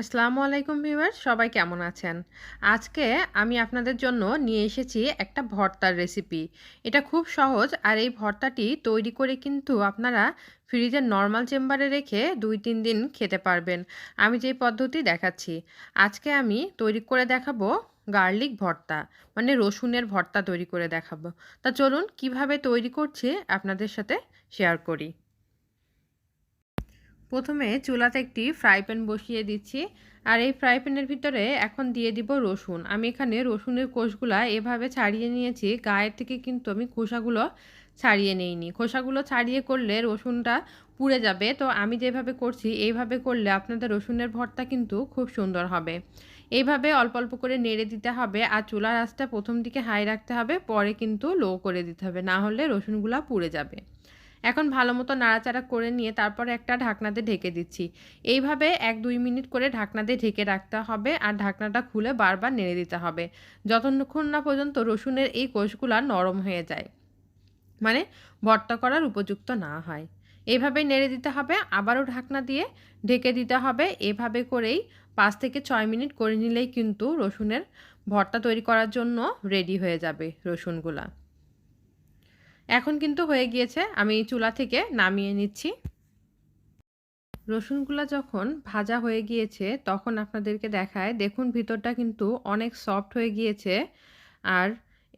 আসসালামু আলাইকুম ভিউয়ার্স, সবাই কেমন আছেন? আজকে আমি আপনাদের জন্য নিয়ে এসেছি একটা ভর্তার রেসিপি। এটা খুব সহজ আর এই ভর্তাটি তৈরি করে কিন্তু আপনারা ফ্রিজের নর্মাল চেম্বারে রেখে দুই তিন দিন খেতে পারবেন। আমি যেই পদ্ধতি দেখাচ্ছি, আজকে আমি তৈরি করে দেখাবো গার্লিক ভর্তা মানে রসুনের ভর্তা তৈরি করে দেখাবো। তা চলুন কীভাবে তৈরি করছি আপনাদের সাথে শেয়ার করি। প্রথমে চুলাতে একটি ফ্রাই প্যান বসিয়ে দিচ্ছি, আর এই ফ্রাই প্যানের ভিতরে এখন দিয়ে দিব রসুন। আমি এখানে রসুনের কোষগুলা এভাবে ছাড়িয়ে নিয়েছি, গায়ের থেকে কিন্তু আমি খোসাগুলো ছাড়িয়ে নেইনি। খোসাগুলো ছাড়িয়ে করলে রসুনটা পুড়ে যাবে। তো আমি যেভাবে করছি, এইভাবে করলে আপনাদের রসুনের ভর্তা কিন্তু খুব সুন্দর হবে। এইভাবে অল্প অল্প করে নেড়ে দিতে হবে, আর চুলার আঁচটা প্রথম দিকে হাই রাখতে হবে, পরে কিন্তু লো করে দিতে হবে, না হলে রসুনগুলা পুড়ে যাবে। এখন ভালো মতো নাড়াচাড়া করে নিয়ে তারপরে একটা ঢাকনাতে ঢেকে দিচ্ছি। এইভাবে এক দুই মিনিট করে ঢাকনাতে ঢেকে রাখতে হবে আর ঢাকনাটা খুলে বারবার নেড়ে দিতে হবে। যতক্ষণ না পর্যন্ত রসুনের এই কোষগুলা নরম হয়ে যায় মানে ভর্তা করার উপযুক্ত না হয়। এইভাবে নেড়ে দিতে হবে, আবারও ঢাকনা দিয়ে ঢেকে দিতে হবে। এভাবে করেই পাঁচ থেকে ছয় মিনিট করে নিলেই কিন্তু রসুনের ভর্তা তৈরি করার জন্য রেডি হয়ে যাবে রসুনগুলা। এখন কিন্তু হয়ে গিয়েছে, আমি চুলা থেকে নামিয়ে নিচ্ছি। রসুনগুলো যখন ভাজা হয়ে গিয়েছে, তখন আপনাদেরকে দেখায়, দেখুন ভিতরটা কিন্তু অনেক সফট হয়ে গিয়েছে। আর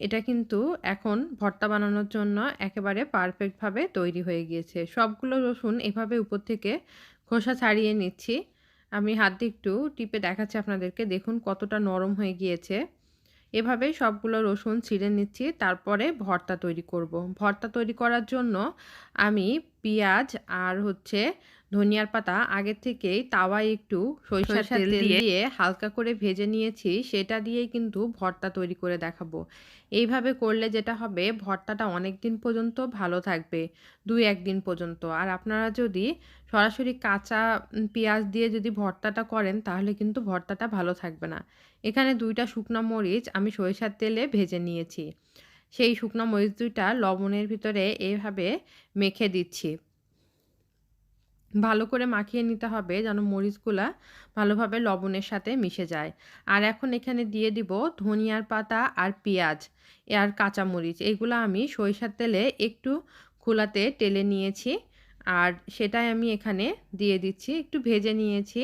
এটা কিন্তু এখন ভর্তা বানানোর জন্য একেবারে পারফেক্টভাবে তৈরি হয়ে গিয়েছে। সবগুলো রসুন এভাবে উপর থেকে খোসা ছাড়িয়ে নিচ্ছি। আমি হাত একটু টিপে দেখাচ্ছি আপনাদেরকে, দেখুন কতটা নরম হয়ে গিয়েছে। এভাবেই সবগুলো রসুন ছিঁড়ে নিচ্ছি, তারপরে ভর্তা তৈরি করব। ভর্তা তৈরি করার জন্য আমি পেঁয়াজ আর হচ্ছে ধনিয়ার পাতা আগে থেকেই তাওয়ায় একটু সরিষার তেল দিয়ে হালকা করে ভেজে নিয়েছি। সেটা দিয়েই কিন্তু ভর্তা তৈরি করে দেখাবো। এইভাবে করলে যেটা হবে ভর্তাটা অনেক দিন পর্যন্ত ভালো থাকবে দুই একদিন পর্যন্ত। আর আপনারা যদি সরাসরি কাঁচা পেঁয়াজ দিয়ে যদি ভর্তাটা করেন তাহলে কিন্তু ভর্তাটা ভালো থাকবে না। এখানে দুইটা শুকনো মরিচ আমি সরিষার তেলে ভেজে নিয়েছি। সেই শুকনো মরিচ দুইটা লবণের ভিতরে এইভাবে মেখে দিচ্ছি। ভালো করে মাখিয়ে নিতে হবে যেন মরিচগুলা ভালোভাবে লবণের সাথে মিশে যায়। আর এখন এখানে দিয়ে দিব ধনিয়ার পাতা আর পেঁয়াজ আর কাঁচামরিচ। এগুলো আমি সরিষার তেলে একটু খোলাতে টেলে নিয়েছি আর সেটাই আমি এখানে দিয়ে দিচ্ছি। একটু ভেজে নিয়েছি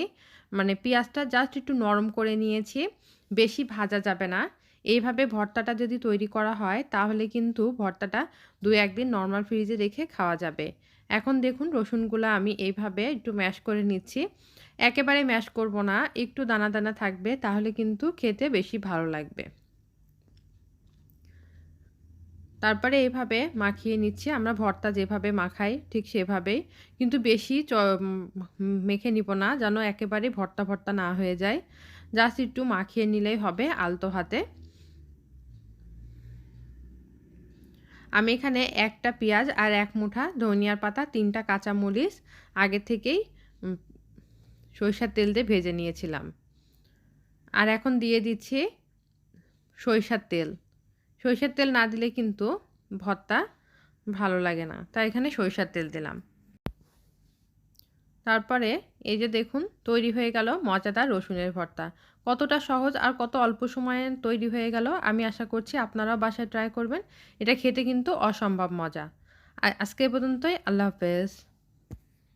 মানে পেঁয়াজটা জাস্ট একটু নরম করে নিয়েছি, বেশি ভাজা যাবে না। এইভাবে ভর্তাটা যদি তৈরি করা হয় তাহলে কিন্তু ভর্তাটা দু একদিন নর্মাল ফ্রিজে রেখে খাওয়া যাবে। এখন দেখুন রসুনগুলো আমি এইভাবে একটু ম্যাশ করে নিচ্ছি। একেবারে ম্যাশ করব না, একটু দানা দানা থাকবে, তাহলে কিন্তু খেতে বেশি ভালো লাগবে। তারপরে এইভাবে মাখিয়ে নিচ্ছি, আমরা ভর্তা যেভাবে মাখাই ঠিক সেভাবেই, কিন্তু বেশি মেখে নিব না, যেন একেবারে ভর্তা ভর্তা না হয়ে যায়। জাস্ট একটু মাখিয়ে নিলেই হবে আলতো হাতে। আমি এখানে একটা পেঁয়াজ আর এক মুঠা ধনিয়ার পাতা, তিনটা কাঁচা কাঁচামরিচ, আগে থেকেই সরিষার তেল দিয়ে ভেজে নিয়েছিলাম। আর এখন দিয়ে দিচ্ছি সরিষার তেল। সরিষার তেল না দিলে কিন্তু ভর্তা ভালো লাগে না। তাই এখানে সরিষার তেল দিলাম। তারপরে এই যে দেখুন, তৈরি হয়ে গেল মজাদার রসুনের ভর্তা। কতটা সহজ আর কত অল্প সময়ে তৈরি হয়ে গেল আমি আশা করছি আপনারাও বাসায় ট্রাই করবেন। এটা খেতে কিন্তু অসম্ভব মজা। আজকে পর্যন্তই, আল্লাহ হাফেজ।